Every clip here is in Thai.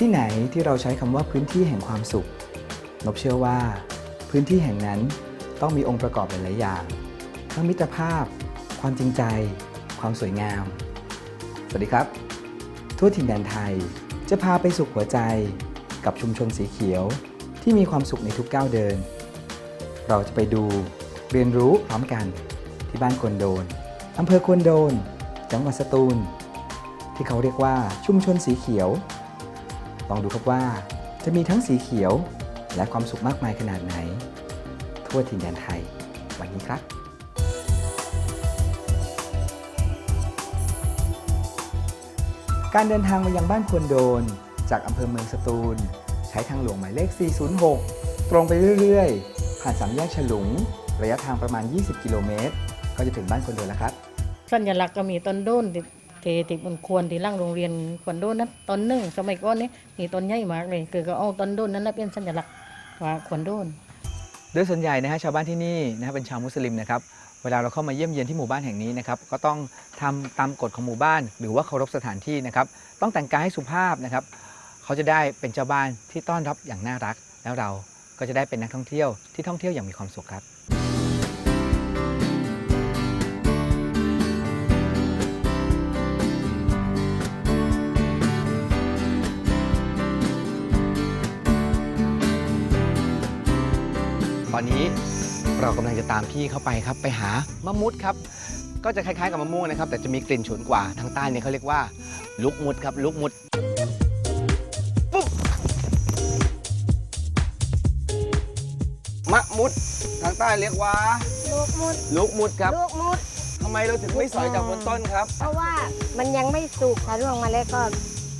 ที่ไหนที่เราใช้คำว่าพื้นที่แห่งความสุข นบเชื่อว่า พื้นที่แห่งนั้นต้องมีองค์ประกอบหลายๆอย่าง ทั้งมิตรภาพ ความจริงใจ ความสวยงาม สวัสดีครับ ทั่วถิ่นแดนไทยจะพาไปสุขหัวใจกับชุมชนสีเขียว ที่มีความสุขในทุกก้าวเดิน เราจะไปดูเรียนรู้พร้อมกัน ที่บ้านควนโดนอำเภอควนโดน จังหวัดสตูล ที่เขาเรียกว่าชุมชนสีเขียว ลองดูครับว่าจะมีทั้งสีเขียวและความสุขมากมายขนาดไหน ทั่วถิ่นแดนไทย วันนี้ครับการเดินทางมายังบ้านควนโดน จากอำเภอเมืองสตูล ใช้ทางหลวงหมายเลข 406 ตรงไปเรื่อยๆ ผ่านสามแยกฉลุง ระยะทางประมาณ 20 กิโลเมตร ก็จะถึงบ้านควนโดนแล้วครับ สัญลักษณ์ก็มีต้นโดน ที่ที่ที่บนควรที่ร่างโรงเรียนควรโดนนั้นต้นหนึ่งสมัยก่อนนี่มีต้นใหญ่มากเลยคือก็เอาต้นโดนนั้นนะเป็นสัญลักษณ์ว่าควรโดนโดยส่วนใหญ่นะฮะชาวบ้านที่นี่นะฮะเป็นชาวมุสลิมนะครับเวลาเราเข้ามาเยี่ยมเยียนที่หมู่บ้านแห่งนี้นะครับก็ต้องทำตามกฎของหมู่บ้าน หรือว่าเคารพสถานที่นะครับต้องแต่งกายให้สุภาพนะครับเขาจะได้เป็นเจ้าบ้านที่ต้อนรับอย่างน่ารัก แล้วเราก็จะได้เป็นนักท่องเที่ยวที่ท่องเที่ยวอย่างมีความสุขครับ อนนี้เรากำลังจะตามพี่เข้าไปครับไปหามะมุดครับ ก็จะคล้ายๆกับมะม่วงนะครับ แต่จะมีกลิ่นฉุนกว่าทางใต้เนี่ยเขาเรียกว่าลุกมุดครับลุกมุดปุ๊บมะมุดทางใต้เรียกว่า ลูกมุดลุกมุดครับลูกมุดทำไมเราถึงไม่สอยจากบนต้นครับ เพราะว่ามันยังไม่สุกถ้าร่วงมาแล้วก็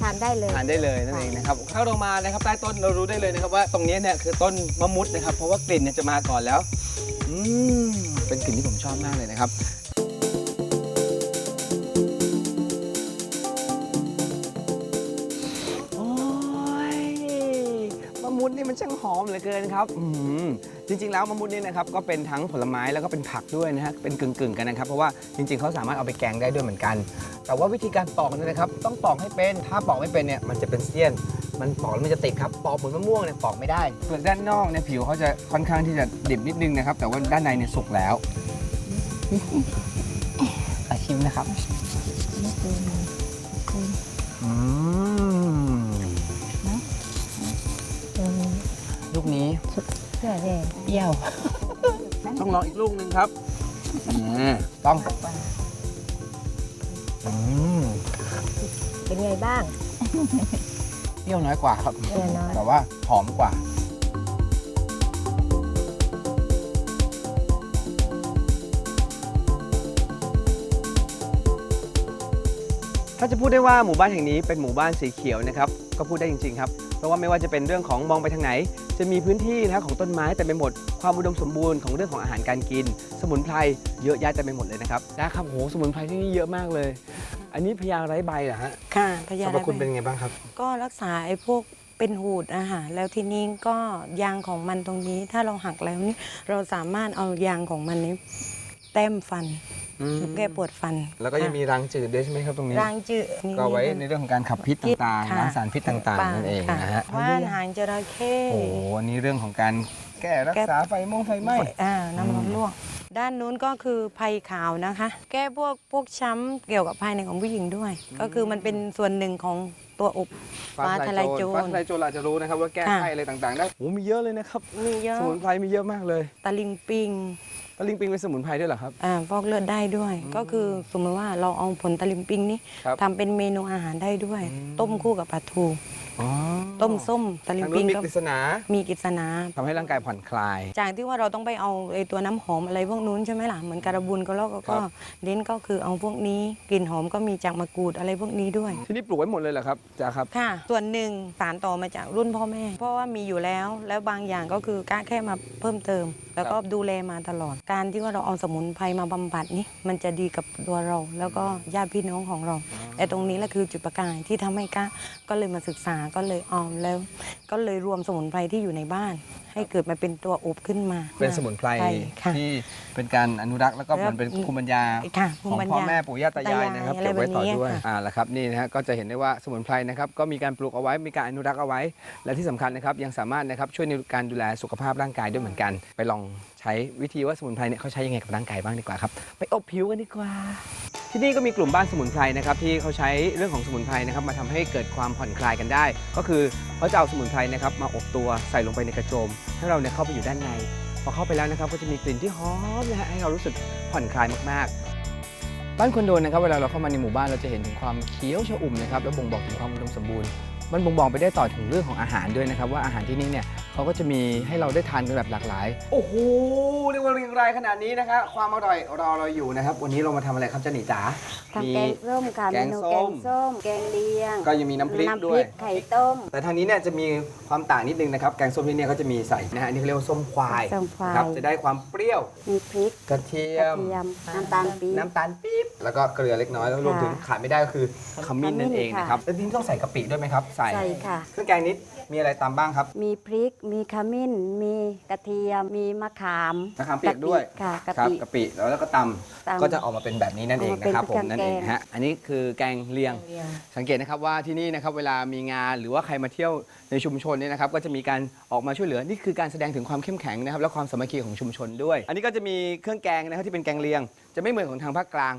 ทานได้เลย ทานได้เลยนั่นเองนะครับถ้าเรามานะครับใต้ต้นเรารู้ได้เลยนะครับว่าตรงนี้เนี่ยคือต้นมะมุดนะครับ เพราะว่ากลิ่นเนี่ยจะมาก่อนแล้วอืมเป็นกลิ่นที่ผมชอบมากเลยนะครับโอ้ยมะมุดนี่มันช่างหอมเหลือเกินครับอืมจริง ๆ แล้วมะมุดนี่นะครับก็เป็นทั้งผลไม้แล้วก็เป็นผักด้วยนะฮะเป็นกึ่งๆกันนะครับ เพราะว่าจริง ๆเขาสามารถเอาไปแกงได้ด้วยเหมือนกัน แต่ว่าวิธีการปอกเนี่ยนะครับ ต้องปอกให้เป็น ถ้าปอกไม่เป็นเนี่ยมันจะเป็นเสี้ยน มันปอกแล้วมันจะติดครับ ปอกเหมือนมะม่วงเนี่ยปอกไม่ได้เปลือกด้านนอกเนี่ยผิวเขาจะค่อนข้างที่จะดิบนิดนึงนะครับ แต่ว่าด้านในเนี่ยสุกแล้วอาชิมนะครับอืมลูกนี้เพื่อเลยเยี่ยว ต้องลองอีกลูกหนึ่งครับอ่าต้อง อืมเป็นไงบ้าง เปรี้ยวน้อยกว่าครับ เปรี้ยวน้อย แต่ว่าหอมกว่า ถ้าจะพูดได้ว่าหมู่บ้านแห่งนี้เป็นหมู่บ้านสีเขียวนะครับ ก็พูดได้จริง ๆ ครับ เพราะว่าไม่ว่าจะเป็นเรื่องของมองไปทางไหน จะมีพื้นที่นะครับของต้นไม้แต่ไปหมด ความอุดมสมบูรณ์ของเรื่องของอาหารการกิน สมุนไพรเยอะแยะเต็มไปหมดเลยนะครับนะครับโหสมุนไพรที่นี่เยอะมากเลย อันนี้พญาไร้ใบเหรอฮะค่ะพสรยารพคุณเป็นไงบ้างครับ ก็รักษาไอ้พวกเป็นหูดอาหารแล้วทีนี้ก็ยางของมันตรงนี้ ถ้าเราหักแล้วนี่เราสามารถเอายางของมันนี้แต้มฟัน แก้ปวดฟันแล้วก็ยังมีรังจืดด้วยใช่ไหมครับตรงนี้รางจืดนี่ก็ไว้ในเรื่องของการขับพิษต่างๆค่ะล้างสารพิษต่างๆนั่นเองค่นะฮะว่านหางจระเข้โอ้โหอันนี้เรื่องของการแก้รักษาไฟมงไฟไหม้อ่าน้ำร้อนลวก ด้านนู้นก็คือภัยขาวนะคะ แก้พวกพวกช้ำเกี่ยวกับภายในของผู้หญิงด้วย ก็คือมันเป็นส่วนหนึ่งของตัวอบฟ้าทลายโจฟ้ารทลายโจรเราจะรู้นะครับว่าแก้ค่ะไขอะไรต่างๆได้โอ้มีเยอะเลยนะครับมีเยอะสมุนไพรมีเยอะมากเลย ตะลิงปิง ตะลิงปิงเป็นสมุนไพรด้วยเหรอครับ อ่าฟอกเลือดได้ด้วย ก็คือสมมติว่าเราเอาผลตะลิมปิงนี้ครับ ทำเป็นเมนูอาหารได้ด้วยอืมต้มคู่กับปลาทู อ๋อต้มส้มตะลิมทางปินู้งนมีก็กฤษณามีกิษณาทำให้ร่างกายผ่อนคลาย จากที่ว่าเราต้องไปเอาไอ้ตัวน้ำหอมอะไรพวกนู้นใช่ไหมล่ะเหมือนการบูนก็แล้วก็ครัก็บ เน้นก็คือเอาพวกนี้กลิ่นหอมก็มีจากมะกรูดอะไรพวกนี้ด้วย ที่นี่ปลูกไว้หมดเลยเหรอครับจ้าครับ ค่ะ ส่วนหนึ่งสารต่อมาจากรุ่นพ่อแม่ เพราะว่ามีอยู่แล้ว แล้วบางอย่างก็คือกะแค่มาเพิ่มเติม แล้วก็ดูแลมาตลอด การที่ว่าเราเอาสมุนไพรมาบำบัดนี่มันจะดีกับตัวเรา แล้วก็ญาติพี่น้องของเรา แต่ตรงนี้แหละคือจุดประกายที่ทำให้กะก็เลยมาศึกษาก็เลยออมแล้ว ก็เลยรวมสมุนไพรที่อยู่ในบ้าน ให้เกิดมาเป็นตัวอบขึ้นมาเป็นสมุนไพรใช่ค่ะ ที่ เป็นการอนุรักษ์แล้วก็เหมันเป็นภูมิปัญญาค่ะขภูองมิปัญพ่อญา แม่ปู่ย่าตายายนะครับตายายเก็บไว้ต่ออะไรแบบนี้ด้วยค่ะ อ่าแล้วครับนี่นะฮะก็จะเห็นได้ว่าสมุนไพรนะครับก็มีการปลูกเอาไว้มีการอนุรักษ์เอาไว้ และที่สำคัญนะครับยังสามารถนะครับช่วยในการดูแลสุขภาพร่างกายด้วยเหมือนกัน ไปลองใช้วิธีว่าสมุนไพรเนี่ยเขาใช้ยังไงกับร่างกายบ้างดีกว่าครับไปอบผิวกันดีกว่า ที่นี่ก็มีกลุ่มบ้านสมุนไพรนะครับที่เขาใช้เรื่องของสมุนไพรนะครับมาทำให้เกิดความผ่อนคลายกันได้ ก็คือเขาจะเอาสมุนไพรนะครับมาอบตัวใส่ลงไปในกระโจมให้เราเนี่ยเข้าไปอยู่ด้านในพ อเข้าไปแล้วนะครับก็จะมีกลิ่นที่หอมนะฮะให้เรารู้สึกผ่อนคลายมากๆ บ้านคอนโดนะครับเวลาเราเข้ามาในหมู่บ้านเราจะเห็นถึงความเขียวชอุ่มนะครับและบ่งบอกถึงความอุดมสมบูรณ์ มันบ่งบอกไปได้ต่อถึงเรื่องของอาหารด้วยนะครับว่าอาหารที่นี่เนี่ยเขาก็จะมีให้เราได้ทานกันแบบหลากหลาย โอ้โหเรียกว่าเรียงรายขนาดนี้นะครับความอร่อยรอเราอยู่นะครับ วันนี้เรามาทำอะไรครับเจาหนีจ๋าทำแกงส้มค่ะแกเมงนูส้แกมงส้ม แกงเลียงก็ยังมีน้ำพริกน้ำพด้วริยกไข่ต้ม แต่ทางนี้เนี่ยจะมีความต่างนิดนึงนะครับ แกงส้มที่เนี่ยเขาจะมีใส่นะฮะอันนี่เขาเรียกว่าส้มควายส้มควาย ครับจะได้ความเปรี้ยวมีพริกกระเทียกระม เทียมน้ำตาลปี๊บ น้ำตาลปี๊บแล้วก็เกลือเล็กน้อยแล้วรวมถึงขาดไม่ได้ก็คือขมิ้นนั่นเองขมิ้นค่ะนะครับแล้วทีนี้ต้องใส่กะปิด้วยไหมครับใส่ใส่ค่ะ เครื่องแกงนี้มีอะไรตามบ้างครับมีพริก มีขมิ้น มีกระเทียม มีมะขามมะขามเปียกด้วยค่ะกะครับปิ กะปิแล้วแล้วก็ตตำำก็จะออกมาเป็นแบบนี้นั่นเองนะครับอผอกมมาเป็นนั่นเองแกง ฮะอันนี้คือแกงเลียงเรียง สังเกตนะครับว่าที่นี่นะครับเวลามีงานหรือว่าใครมาเที่ยวในชุมชนเนี่ยนะครับก็จะมีการออกมาช่วยเหลือนี่คือการแสดงถึงความเข้มแข็งนะครับและความสามัคคีของชุมชนด้วย อันนี้ก็จะมีเครื่องแกงนะครับที่เป็นแกงเลียง จะไม่เหมือนของทางภาคกลาง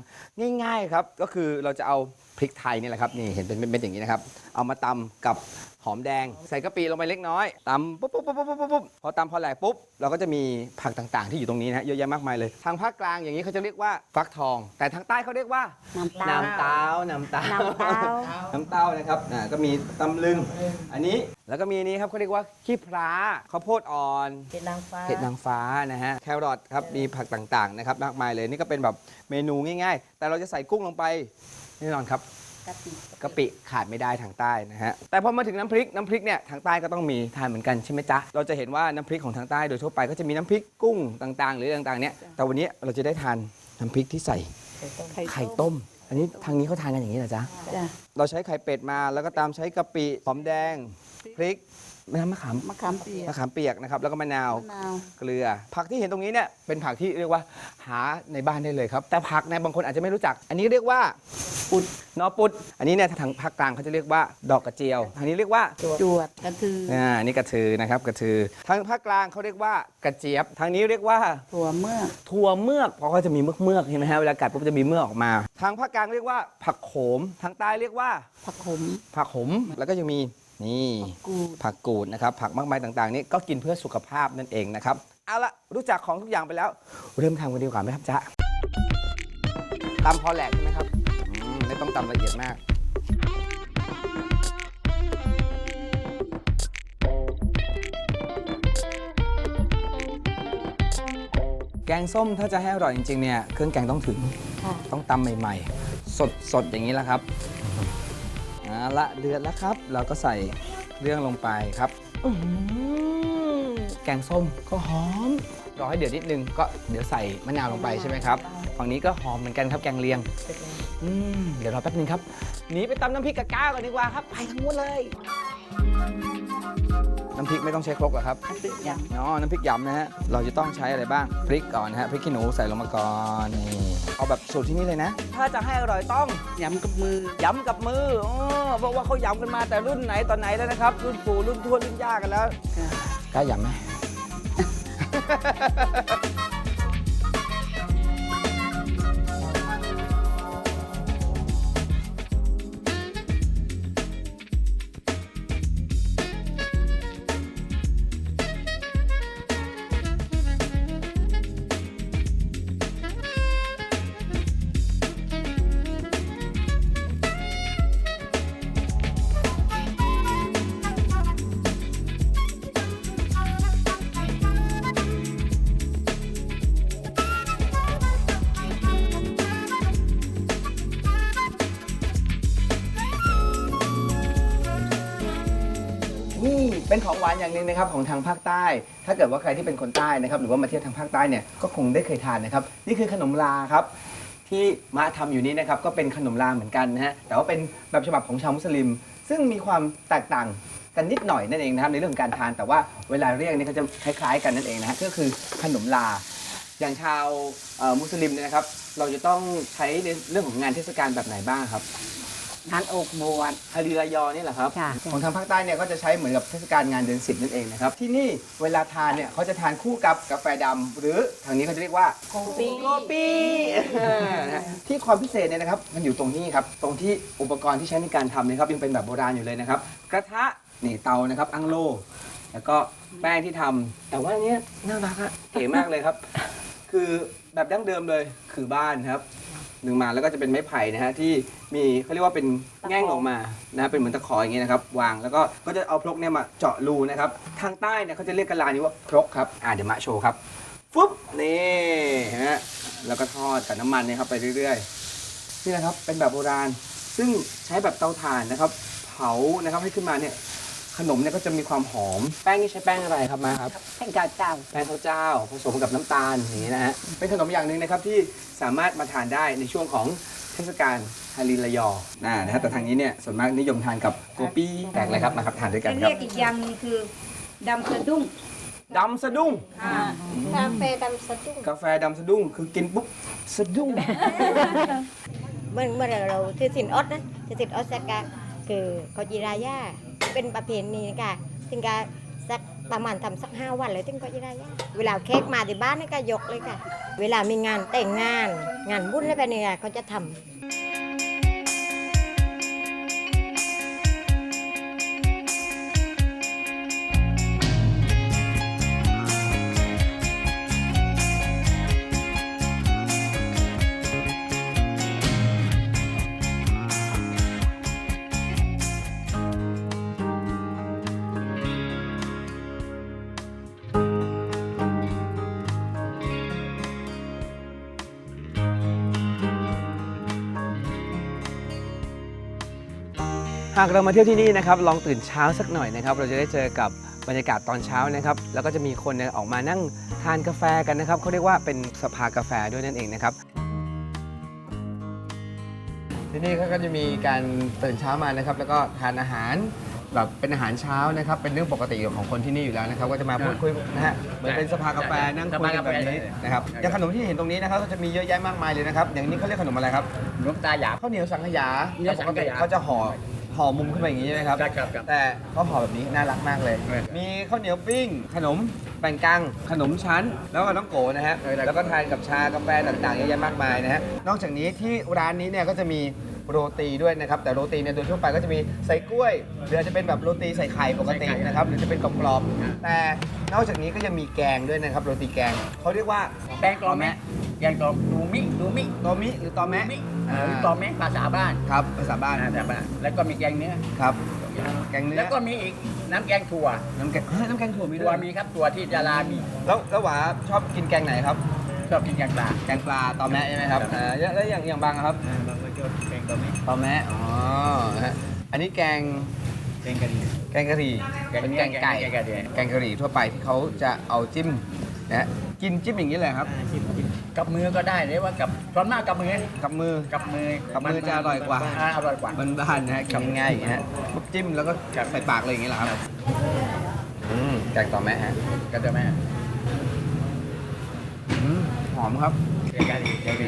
ง่ายๆครับก็คือเราจะเอา พริกไทยนี่แหละครับนี่เห็นเป็นเม็ดๆอย่างนี้นะครับเอามาตำกับหอมแดง ใส่กะปิลงไปเล็กน้อยตำปุ๊บปุ๊บปุ๊บปุ๊บปุ๊บปุ๊บพอตำพอแหลกปุ๊บเราก็จะมีผักต่างๆ ที่อยู่ตรงนี้นะฮะเยอะแยะมากมายเลยทางภาคกลางอย่างนี้เขาจะเรียกว่าฟักทอง แต่ทางใต้เขาเรียกว่าน้ำตาลน้ำเต้าน้ำเต้า น้ำเต้า น้ำเต้านะครับอ่าก็มีตำลึง อันนี้ แล้วก็มีอันนี้ครับเขาเรียกว่าขี้พร้าข้าวโพดอ่อนเห็ดนางฟ้า เห็ดนางฟ้านะฮะ แครอทครับ มีผักต่างๆนะครับมากมายเลย นี่ก็เป็นแบบเมนูง่ายๆ แต่เราจะใส่กุ้งลงไป แน่นอนครับกะปิกะปิขาดไม่ได้ทางใต้นะฮะแต่พอมาถึงน้ำพริกน้ำพริกเนี่ยทางใต้ก็ต้องมีทานเหมือนกันใช่ไหมจ๊ะเราจะเห็นว่าน้ำพริกของทางใต้โดยทั่วไปก็จะมีน้ำพริกกุ้งต่างๆ หรือต่างๆเนี่ยแต่วันนี้เราจะได้ทานน้ำพริกที่ใส่ไข่ต้ม อันนี้ทางนี้เขาทานกันอย่างนี้เหรอจ๊ะจ้ะเราใช้ไข่เป็ดมาแล้วก็ตามใช้กะปิหอมแดงพริก น้ำมะขามมะขามเปียกมะขามเปียกนะครับ แล้วก็มะนาวมะนาวเกลือ ผักที่เห็นตรงนี้เนี่ยเป็นผักที่เรียกว่าหาในบ้านได้เลยครับ แต่ผักเนี่ยบางคนอาจจะไม่รู้จัก อันนี้เรียกว่าปุดนอปุด อันนี้เนี่ยทางภาคกลางเขาจะเรียกว่าดอกกระเจียวทางนี้เรียกว่าจวดกระทืออ่าอันนี่กระทือนะครับกระทือทางภาคกลางเขาเรียกว่ากระเจี๊ยบทางนี้เรียกว่า ถั่วเมือกถั่วเมือกเพราะเขาจะมีเมือกเมือกๆเห็นไหมฮะเวลากัดปุ๊บจะมีเมือกออกมา ทางภาคกลางเรียกว่าผักโขม ทางใต้เรียกว่าผักขมผักขม แล้วก็ยังมี นี่กูดผักกูดนะครับ ผักมากมายต่างๆนี่ก็กินเพื่อสุขภาพนั่นเองนะครับเอาละรู้จักของทุกอย่างไปแล้ว เริ่มทำกันดีกว่าไหมครับจ๊ะตำพอแหลกใช่ไหมครับอืมไม่ต้องตำละเอียดมากแกงส้มถ้าจะให้อร่อยจริงๆเนี่ยเครื่องแกงต้องถึงค่ะต้องตำใหม่ ๆ สดสดอย่างนี้แหละครับ เอาละเดือดแล้วครับ เราก็ใส่เรื่องลงไปครับอื้อหือแกงส้มก็หอม รอให้เดือดนิดนึงก็เดี๋ยวใส่มะนาวลงไปใช่ไหมครับ ฝั่งนี้ก็หอมเหมือนกันครับแกงเลียง อืมเดี๋ยวรอแป๊บนึงครับ หนีไปตำน้ำพริกกะก้าก่อนดีกว่าครับ ไปทั้งหมดเลย น้ำพริกไม่ต้องใช้ครกหรอครับน้ำพริกยอ๋อน้ำพริกยำนะฮะเราจะต้องใช้อะไรบ้างพริกก่อนนะฮะพริกขี้หนูใส่ลงมาก่อนนี่เอาแบบสูตรที่นี่เลยนะ ถ้าจะให้อร่อยต้องำยำกับมือย้ำกับมืออ๋อเพราะว่าเขาย้ำกันมาแต่รุ่นไหนตอนไหนแล้วนะครับ รุ่นปู่รุ่นทวดรุ่นย่ากันแล้วค่ะกล้าย้ำไหมานอย่างหนึ่งนะครับของทางภาคใต้ ถ้าเกิดว่าใครที่เป็นคนใต้นะครับหรือว่ามาเที่ยวทางภาคใต้เนี่ยก็คงได้เคยทานนะครับนี่คือขนมลาครับที่มาทำอยู่นี้นะครับก็เป็นขนมลาเหมือนกันนะฮะแต่ว่าเป็นแบบฉบับของชาวมุสลิม ซึ่งมีความแตกต่างกันนิดหน่อยนั่นเองนะครับในเรื่องของการทานแต่ว่าเวลาเรียกนี่ก็จะคล้ายๆ กันนั่นเองนะฮะก็คือขนมลา อย่างชาวเอ่อมุสลิมเนี่ยนะครับ เราจะต้องใช้ในเรื่องของงานเทศกาลแบบไหนบ้างครับ งานอกบวช ฮาริรายอนี่แหละครับ ค่ะของทางภาคใต้เนี่ยก็จะใช้เหมือนกับเทศกาลงานเดือนสิบนั่นเองนะครับ ที่นี่เวลาทานเนี่ยเขาจะทานคู่กับกาแฟดำหรือทางนี้เขาจะเรียกว่าโกปี โกปีนะฮะที่ความพิเศษเนี่ยนะครับมันอยู่ตรงนี้ครับตรงที่อุปกรณ์ที่ใช้ในการทำเนะครับยังเป็นแบบโบราณอยู่เลยนะครับ กระทะนี่เตานะครับอังโล แล้วก็แป้งที่ทำแต่ว่าอันเนี้ยน่ารักอะเก๋มากเลยครับ คือแบบดั้งเดิมเลยคือบ้านครับ หนึ่งมาแล้วก็จะเป็นไม้ไผ่นะฮะที่มีเขาเรียกว่าเป็นแง่งออกมานะฮะเป็นเหมือนตะขออย่างเงี้ยนะครับวางแล้วก็ก็จะเอาพลกเนี่ยมาเจาะรูนะครับทางใต้เนี่ยเขาจะเรียกกะลานี้ว่าพลกครับอ่าเดี๋ยวมาโชว์ครับฟึบนี่เห็นไหมฮะแล้วก็ทอดกับน้ำมันเนี่ยครับไปเรื่อยๆนี่นะครับเป็นแบบโบราณ ซึ่งใช้แบบเตาถ่านนะครับ เผานะครับให้ขึ้นมาเนี่ย ขนมเนี่ยก็จะมีความหอม แป้งนี่ใช้แป้งอะไรครับมาครับ แป้งเจ้าเจ้า แป้งข้าวเจ้า ผสมกับน้ำตาลอย่างนี้นะฮะ เป็นขนมอย่างหนึ่งนะครับที่สามารถมาทานได้ในช่วงของเทศกาลฮาริลายอนะนะฮะแต่ทางนี้เนี่ยส่วนมากนิยมทานกับโกปี้แตกเลยครับมาครับทานด้วยกันคเรีรับยกอีกอย่างหนึงคือดำสะดุ้งดำสะดุ้งกาแฟดำสตุ้งกาแฟดำสะดุ้งคือกินปุ๊บสะดุ้ง เมื่อเมื่อเราถือสินอดนะถือสินอดสักกะคือเขาจีรายา เป็นประเพณีค่ะถึงกะสักประมาณทำสักห้าวันเลยถึงก็จะได้เวลาเค้กมาที่บ้านนี่ก็ยกเลยค่ะ เวลามีงานแต่งงาน งานบุญอะไรแบบนี้เขาจะทำ หากเรามาเที่ยวที่นี่นะครับลองตื่นเช้าสักหน่อยนะครับ เราจะได้เจอกับบรรยากาศตอนเช้านะครับ แล้วก็จะมีคนเนี่ยออกมานั่งทานกาแฟกันนะครับเขาเรียกว่าเป็นสภากาแฟด้วยนั่นเองนะครับ ที่นี่เขาก็จะมีการตื่นเช้ามานะครับ แล้วก็ทานอาหารแบบเป็นอาหารเช้านะครับ เป็นเรื่องปกติของคนที่นี่อยู่แล้วนะครับ ก็จะมาพูดคุยนะฮะเหมือนเป็นสภากาแฟนั่งคุยกันแบบนี้นะครับอย่างขนมที่เห็นตรงนี้นะครับก็จะมีเยอะแยะมากมายเลยนะครับ อย่างนี้เขาเรียกขนมอะไรครับน้ำตาหยาบข้าวเหนียวสังขยาเหนียวสังขยาปกติเขาจะห่อ ห่อมุมขึ้นมาอย่างนี้ใช่ไหมครับ ครับครับครับ แต่เขาห่อแบบนี้น่ารักมากเลย เออมีข้าวเหนียวปิ้ง ขนมแป้งกัง ขนมชั้น แล้วก็น้องโกนะฮะ เออแล้วแล้วก็ทานกับชากาแฟต่างๆเยอะแยะมากมายนะฮะ นอกจากนี้ที่ร้านนี้เนี่ยก็จะมี โรตีด้วยนะครับ แต่โรตีเนี่ยโดยทั่วไปก็จะมีใส่กล้วยหรืออาจจะเป็นแบบโรตีใส่ไข่ปกตินะครับหรือจะเป็นกรอบๆแต่นอกจากนี้ก็ยังมีแกงด้วยนะครับโรตีแกงเขาเรียกว่าแกงตอแมะแกงตอดูมิดูมิโตมิหรือตอแมะมิอ่าหรือตอแมะภาษาบ้านครับภาษาบ้านภาษาบ้านแล้วก็มีแกงเนื้อครับ แกงเนื้อแล้วก็มีอีกน้ำแกงถั่วน้ำแกงเฮ้ยน้ำแกงถั่วมีด้ถั่ววยมีครับถั่วที่จะลามีแล้วแล้วหวาชอบกินแกงไหนครับชอบกินแกงปลาแกงปลาตอแมะใช่ไหมครับอ่าแล้วแล้วอย่างอย่างบางอะครับบางคนชอบ แกงตอแมะตอแมะอ๋อฮะอันนี้แกงแกงกะหรี่ แกงกะหรี่แกงเป็นเนื้แกองไก่แกงกะหรี่ แกงกะหรี่ทั่วไปที่เขาจะเอาจิ้มนะฮะกินจิ้มอย่างนี้เลยครับจิ้มจิ้มกับมือก็ได้หรือว่ากับส่วนมากกับมือกับมือ กับมือกับมือจะอร่อยกว่า อ่อร่อยกว่า มันบ้านๆนะฮะกินง่ายๆอย่างเงี้ยฮะปุ๊บจิ้มแล้วก็ใส่ปากเลยอย่างนี้เหรอครับ อืมแกงตอแมะฮะก็จะแม่อืมหอมครับ แกงกะหรี่แกงกะหรี่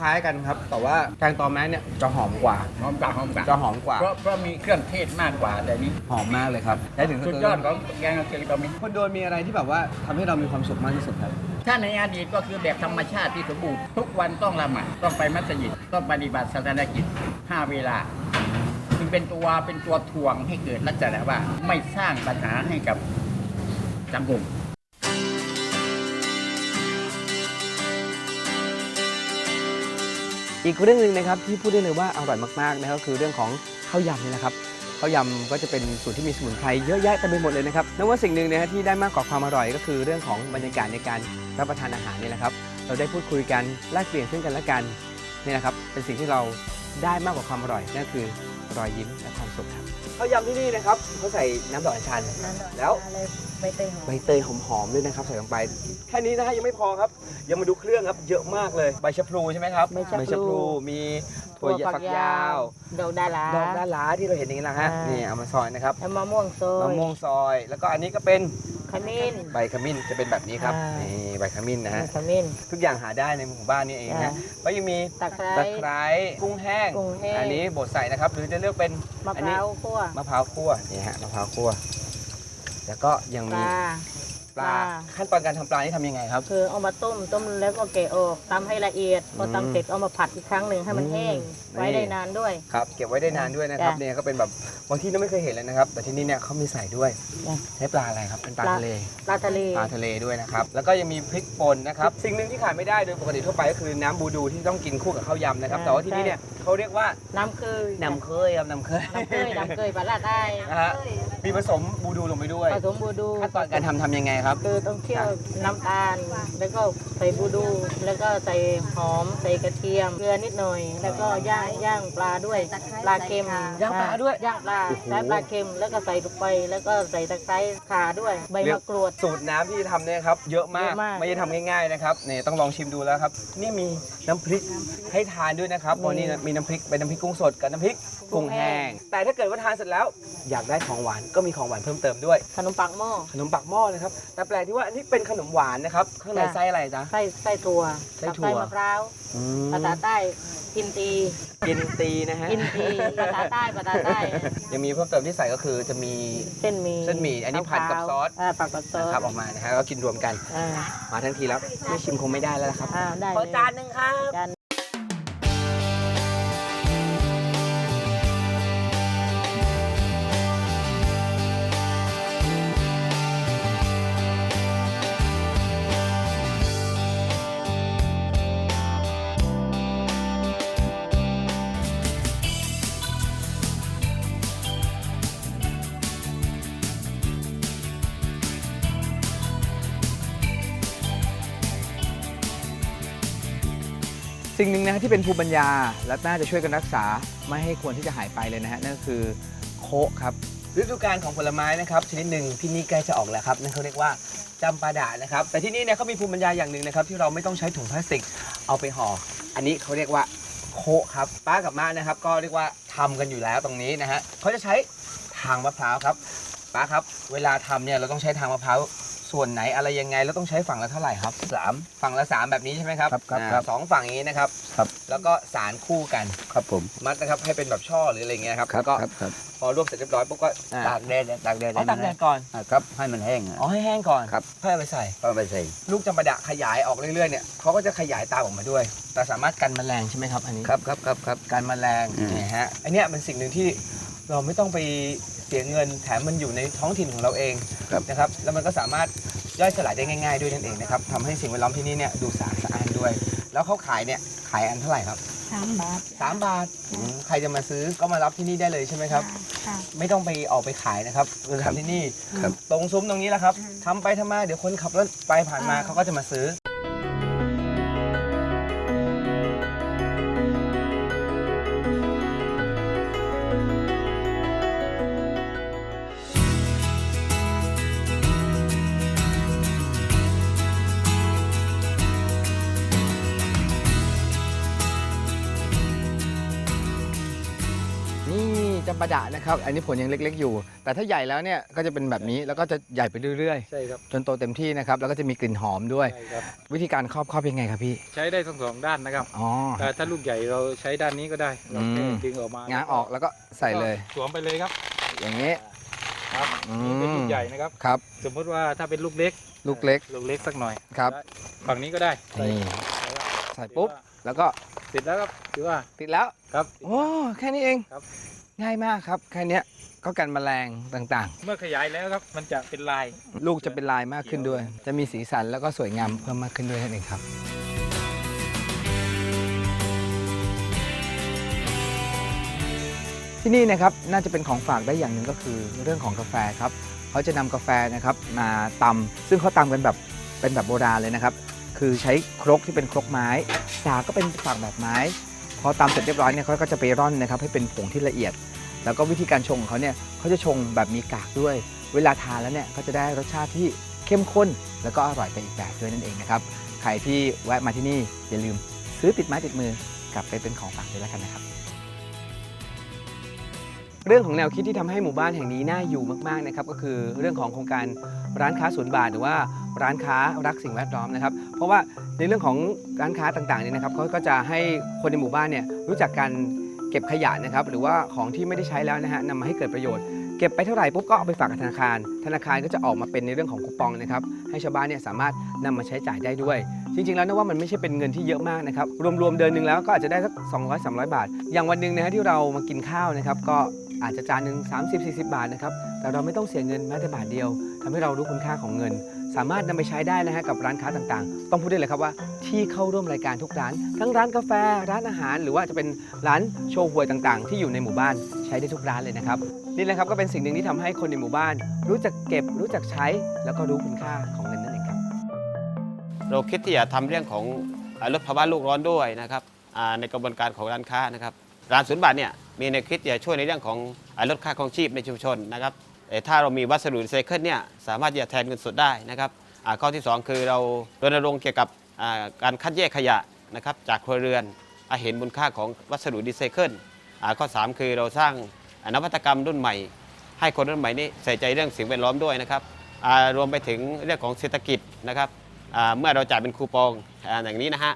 คล้ายๆ กันครับ แต่ว่าแกงตอแมะเนี่ยจะหอมกว่า หอมกว่าหอมกว่าจะหอมกว่า เพราะเพราะมีเครื่องเทศมากกว่าแต่นี้หอมมากเลยครับได้ถึงสุดยอดของแกงกะหรี่ตอแมะคนโดนมีอะไรที่แบบว่าทำให้เรามีความสุขมากที่สุดครับ ถ้าในอดีตก็คือแบบธรรมชาติที่สมบูรณ์ทุกวันต้องละหมาดต้องไปมัสยิดต้องปฏิบัติศาสนกิจ5เวลาจึงเป็นตัวเป็นตัวทวงให้เกิดลักษณะว่า ไม่สร้างปัญหาให้กับสังคม อีกเรื่องหนึ่งนะครับที่พูดได้เลยว่าอร่อยมากๆนะก็คือเรื่องของข้าวยำนี่แหละครับข้าวยำก็จะเป็นสูตรที่มีสมุนไพรเยอะแยะเต็มไปหมดเลยนะครับนับว่าสิ่งหนึ่งนะฮะที่ได้มากกว่าความอร่อย ก็คือเรื่องของบรรยากาศในการรับประทานอาหารนี่แหละครับ เราได้พูดคุยกันแลกเปลี่ยนซึ่งกันและกันนี่นะครับเป็นสิ่งที่เราได้มากกว่าความอร่อยนั่นคือรอยยิ้มและความสุขครับ ข้าวยำที่นี่นะครับเขาใส่น้ำดอกอัญชันแล้วใบเตยหอมใบเตยหอมๆด้วยนะครับใส่ลงไป แค่นี้นะฮะยังไม่พอครับ ยังมาดูเครื่องครับเยอะมากเลยใบชะพลูใช่ไหมครับใบชะพลูมีถั่วฝักยาวดอกดารา ดอกดาหลาที่เราเห็นอย่างนี้นะฮะอ่านี่ นี่เอามาซอยนะครับแล้วมะม่วงโซยมะม่วงซอย แล้วก็อันนี้ก็เป็น ขมิ้น ใบขมิ้นจะเป็นแบบนี้ครับ อ่านี่ นี่ใบขมิ้นนะฮะ ขมิ้น ทุกอย่างหาได้ในหมู่บ้านนี่เองนะอ่า ก็ยังมีตะไคร้ ตะไคร้กุ้งแห้ง กุ้งแห้ง อันนี้บดใส่นะครับ หรือจะเลือกเป็น มะอัพนนี้ ร้าวคั่วมะพร้าวคั่วนี่ฮะมะพร้าวคั่ว แล้วก็ยังปมีลา ปลา ขั้นตอนการทำปลานี่ทำยังไงครับ คือเอามาต้มต้มแล้วก็แกะออกตำให้ละเอียดพออืมตำเสร็จเอามาผัดอีกครั้งหนึ่งให้มันอืมแห้งไว้นี่ได้นานด้วย ครับ เก็บไว้ได้นานด้วยนะครับจ้ะเนี่ยก็เป็นแบบบางที่เราไม่เคยเห็นเลยนะครับ แต่ที่นี่เนี่ยเขามีใส่ด้วย จ้ะ ใช้ปลาอะไรครับ เป็นปลาปลาทะเล ปลาทะเล ปลาทะเลด้วยนะครับ แล้วก็ยังมีพริกป่นนะครับ สิ่งหนึ่งที่ขาดไม่ได้โดยปกติทั่วไปก็คือน้ำบูดูที่ต้องกินคู่กับข้าวยำนะครับอ่าแต่ว่าที่นี่เนี่ยเขาเรียกว่าน้ำเคยน้ำเคยครับน้ำเคยน้ำเคยน้ำเคยปลาลาดได้นะฮะมีผสมบูดูลงไปด้วย ผสมบูดู ขั้นตอนการทำทำยังไงครับ คือต้องเคี่ยวน้ำตาล แล้วก็ใส่บูดู แล้วก็ใส่หอม ใส่กระเทียม เกลือนิดหน่อย แล้วก็ย่างย่างปลาด้วย ปลาเค็มย่างปลาด้วย ย่างปลาโอ้โหแล้วปลาเค็ม แล้วก็ใส่ลงไป แล้วก็ใส่ตะไคร้ข่าด้วย ใบเรียมะกกรูด สูตรน้ำที่ทำเนี่ยครับเยอะมาก เยอะมาก ไม่ได้ทำง่ายๆนะครับเนี่ยต้องลองชิมดูแล้วครับ นี่มีน้ำพริกให้ทานด้วยนะครับมีวันนี้มีน้ำพริกเป็นน้ำพริกกุ้งสดกับน้ำพริกกุ้งแห้ง แต่ถ้าเกิดว่าทานเสร็จแล้วอยากได้ของหวานก็มีของหวานเพิ่มเติมด้วย ขนมปังหม้อ ขนมปักหม้อนะครับแต่แปลกที่ว่าอันนี้เป็นขนมหวานนะครับ ข้างในจ้ะไส้อะไรจ๊ะ ไส้ไส้ถั่วไส้กับถั่วไส้มะพร้าวอืมภาษาใต้กินตีกินตีนะฮะกินตีภาษาใต้ภาษาใต้ยังมีเพิ่มเติมที่ใส่ก็คือจะมี เส้นหมี่เส้นหมี่อันนี้ผัดกับซอสอ่าผัดกับซอสนะครับออกมานะฮะแล้วก็กินรวมกัน อ่ามาทั้งทีแล้วไม่ชิมคงไม่ได้แล้วนะครับ อ่าได้ขอเลยจานหนึ่งครับ จาน สิ่งหนึ่งนะฮะที่เป็นภูมิปัญญา และน่าจะช่วยกันรักษาไม่ให้ควรที่จะหายไปเลยนะฮะนั่นก็คือโคะครับฤดูกาลของผลไม้นะครับชนิดหนึ่งที่นี่ใกล้จะออกแล้วครับนั่นเขาเรียกว่าจำปาดะนะครับ แต่ที่นี่เนี่ยเขามีภูมิปัญญาอย่างหนึ่งนะครับ ที่เราไม่ต้องใช้ถุงพลาสติกเอาไปห่ออันนี้เขาเรียกว่าโคะครับป้ากับม้านะครับ ก็เรียกว่าทำกันอยู่แล้วตรงนี้นะฮะเขาจะใช้ทางมะพร้าวครับป้าครับ เวลาทำเนี่ยเราต้องใช้ทางมะพร้าว ส่วนไหนอะไรยังไงแล้วต้องใช้ฝั่งละเท่าไหร่ครับ สาม ฝั่งละสามแบบนี้ใช่ไหมครับครับครับอ่าครับสองฝั่งอย่างนี้นะครับ ครับ แล้วก็สารคู่กัน ครับผมมัดนะครับให้เป็นแบบช่อหรืออะไรเงี้ยครับครับแล้วก็ครับครับ พอรวบเสร็จเรียบร้อยปุ๊บก็อ่า ตากแดดตากแดดอ๋อให้ตากมันแดแห้ดงก่อน อ่าครับ ให้มันแห้งอะ อ๋อให้แห้งก่อนครับ ค่อยเอาไปใส่ก็เอาไปใส่ลูกจำปาดะขยายออกเรื่อยๆเนี่ยเขาก็จะขยายตามออกมาด้วย แต่สามารถกันแมลงใช่ไหมครับอันนี้ ครับครับครับครับกันแมลงอืม เนี่ยฮะอันเนี้ยเป็นสิ่งหนึ่งที่เราไม่ต้องไป เสียเงินแถมมันอยู่ในท้องถิ่นของเราเองครับ นะครับ แล้วมันก็สามารถย่อยสลายได้ง่าย ๆ ด้วยนั่นเองนะครับทำให้สิ่งแวดล้อมที่นี่เนี่ยดูสะอาดสะอ้านด้วย แล้วเขาขายเนี่ยขายอันเท่าไหร่ครับสามบาทสามบาทอืมใครจะมาซื้อก็มารับที่นี่ได้เลยใช่ไหมครับ ค่ะ ไม่ต้องไปออกไปขายนะครับเราทำที่นี่ ครับ ตรงซุ้มตรงนี้แหละครับทำไปทำมาเดี๋ยวคนขับรถไปผ่านมาอ่า เขาก็จะมาซื้อ ครับอันนี้ผลยังเล็ก ๆ อยู่ แต่ถ้าใหญ่แล้วเนี่ยก็จะเป็นแบบนี้แล้วก็จะใหญ่ไปเรื่อยใช่ครับๆ จนโตเต็มที่นะครับแล้วก็จะมีกลิ่นหอมด้วย ใช่ครับ วิธีการครอบครอบยังไงครับพี่ใช้ได้ทั้งสองด้านนะครับอ๋อ แต่ถ้าลูกใหญ่เราใช้ด้านนี้ก็ได้เราแค่อืม ดึงออกมาง้างออกแล้วก็ใส่เลย สวมไปเลยครับอย่างนี้ ครับอืนี่เป็นลูมกใหญ่นะครับ ครับสมมติว่าถ้าเป็นลูกเล็กลูกเล็กลูกเล็กสักหน่อยครับได้ฝั่งนี้ก็ได้ใส่นี่ใส่ว่าใส่ปุ๊บแล้วก็เสร็จแล้วครับถือว่าติดแล้วครับ โอ้แค่นี้เองครับ ง่ายมากครับแค่เนี้ยก็กันแมลงต่างเมื่อขยายแล้วครับมันจะเป็นลาย ๆ ลูกจะเป็นลายมากขึ้นด้วย จะมีสีสันแล้วก็สวยงามเพิ่มมากขึ้นด้วยนั่นเองครับ ที่นี่นะครับน่าจะเป็นของฝากได้อย่างหนึ่งก็คือเรื่องของกาแฟครับเขาจะนำกาแฟนะครับมาตำซึ่งเขาตำกันแบบเป็นแบบโบราณเลยนะครับ คือใช้ครกที่เป็นครกไม้ สากก็เป็นฝักแบบไม้ พอตามเสร็จเรียบร้อยเนี่ยเขาก็จะไปร่อนนะครับให้เป็นผงที่ละเอียด แล้วก็วิธีการชงของเขาเนี่ยเขาจะชงแบบมีกากด้วย เวลาทานแล้วเนี่ยก็จะได้รสชาติที่เข้มข้น แล้วก็อร่อยไปอีกแบบด้วยนั่นเองนะครับใครที่แวะมาที่นี่อย่าลืมซื้อติดไม้ติดมือกลับไปเป็นของฝากด้วยแล้วกันนะครับ เรื่องของแนวคิดที่ทำให้หมู่บ้านแห่งนี้น่าอยู่มากๆนะครับก็คือเรื่องของโครงการร้านค้าสวนบาทหรือว่าร้านค้ารักสิ่งแวดล้อมนะครับ เพราะว่าในเรื่องของร้านค้าต่างๆเนี่ยนะครับเขาก็จะให้คนในหมู่บ้านเนี่ยรู้จักการเก็บขยะนะครับหรือว่าของที่ไม่ได้ใช้แล้วนะฮะนำมาให้เกิดประโยชน์เก็บไปเท่าไหร่ปุ๊บก็เอาไปฝากกับธนาคาร ธนาคารก็จะออกมาเป็นในเรื่องของคูปองนะครับ ให้ชาวบ้านเนี่ยสามารถนำมาใช้จ่ายได้ด้วย จริง ๆ แล้วนะว่ามันไม่ใช่เป็นเงินที่เยอะมากนะครับ รวมๆเดือนหนึ่งแล้วก็อาจจะได้สัก 200 300 บาท อย่างวันหนึ่งนะฮะที่เรามากินข้าวนะครับก็ อาจจะจานหนึ่ง30 40 บาทนะครับ แต่เราไม่ต้องเสียเงินแม้แต่บาทเดียวทำให้เรารู้คุณค่าของเงิน สามารถนำไปใช้ได้นะฮะกับร้านค้าต่างๆ ต้องพูดได้เลยครับว่าที่เข้าร่วมรายการทุกร้าน ทั้งร้านกาแฟ ร้านอาหาร หรือว่าจะเป็นร้านโชว์หวยต่างๆ ที่อยู่ในหมู่บ้านใช้ได้ทุกร้านเลยนะครับนี่แหละครับก็เป็นสิ่งหนึ่งที่ทำให้คนในหมู่บ้าน รู้จักเก็บรู้จักใช้ แล้วก็รู้คุณค่าของเงินนั่นเองครับเราคิดที่จะทำเรื่องของลดภาวะโลกร้อนด้วยนะครับในกระบวนการของร้านค้านะครับร้านศูนย์บาทเนี่ย มีแนวคิดจะช่วยในเรื่องของลดค่าครองชีพในชุมชนนะครับเอ่ถ้าเรามีวัสดุรีไซเคิลเนี่ยสามารถจะแทนเงินสดได้นะครับข้อที่ 2 คือเรารณรงค์เกี่ยวกับการคัดแยกขยะนะครับจากครัวเรือนเห็นคุณค่าของวัสดุรีไซเคิลข้อ 3 คือเราสร้างนวัตกรรมรุ่นใหม่ ให้คนรุ่นใหม่นี้ใส่ใจเรื่องสิ่งแวดล้อมด้วยนะครับรวมไปถึงเรื่องของเศรษฐกิจนะครับเมื่อเราจ่ายเป็นคูปองอย่างนี้นะฮะ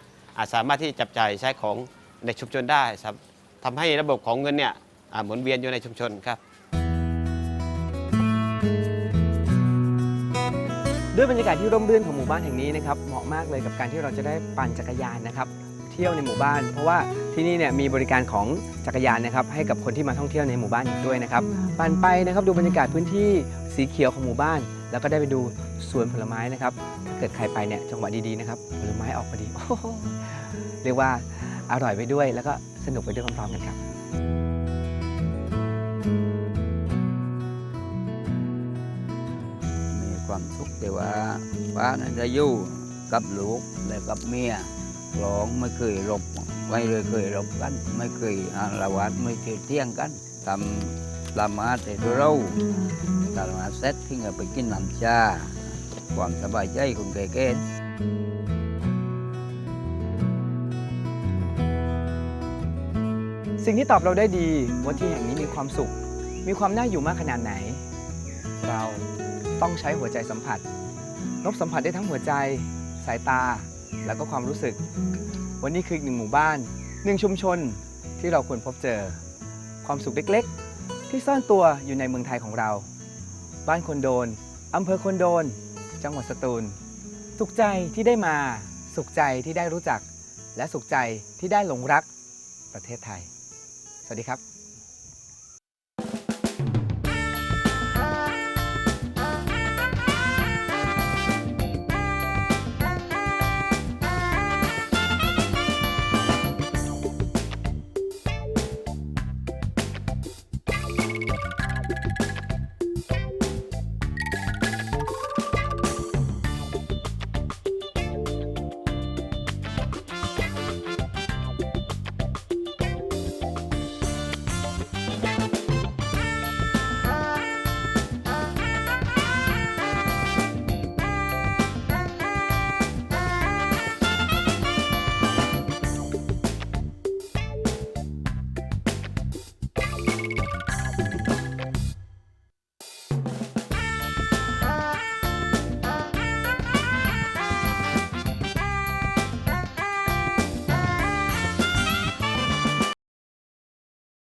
สามารถที่จับจ่ายใช้ของในชุมชนได้ครับ ทำให้ระบบของเงินเนี่ยหมุนเวียนอยู่ในชุมชนครับ ด้วยบรรยากาศที่ร่มรื่นของหมู่บ้านแห่งนี้นะครับเหมาะมากเลยกับการที่เราจะได้ปั่นจักรยานนะครับเที่ยวในหมู่บ้าน เพราะว่าที่นี่เนี่ยมีบริการของจักรยานนะครับให้กับคนที่มาท่องเที่ยวในหมู่บ้านอีกด้วยนะครับปั่นไปนะครับดูบรรยากาศพื้นที่สีเขียวของหมู่บ้าน แล้วก็ได้ไปดูสวนผลไม้นะครับถ้าเกิดใครไปเนี่ยจังหวะดีๆนะครับผลไม้ออกพอดีเรียกว่าอร่อยไปด้วยแล้วก็ สนุกไปด้วยพร้อมๆกันครับมีความสุขแต่ว่าป้านั้นจะอยู่กับลูกและกับเมียร้องไม่เคยรบไม่เลยเคยรบกัน ไม่เคยอาละวาดไม่เคยเที่ยงกันทำละมาแต่ตัวเราตละมาดเสร็จที่จะไปกินน้ำชาความสบายใจคนแก่ๆ สิ่งที่ตอบเราได้ดีว่าที่แห่งนี้มีความสุข มีความน่าอยู่มากขนาดไหน เราต้องใช้หัวใจสัมผัส นบสัมผัสได้ทั้งหัวใจ สายตา แล้วก็ความรู้สึก วันนี้คืออีกหนึ่งหมู่บ้านหนึ่งชุมชนที่เราควรพบเจอ ความสุขเล็กๆ ที่ซ่อนตัวอยู่ในเมืองไทยของเรา บ้านคนโดนอำเภอคนโดน จังหวัดสตูล สุขใจที่ได้มา สุขใจที่ได้รู้จัก และสุขใจที่ได้หลงรักประเทศไทย วัสดีครับ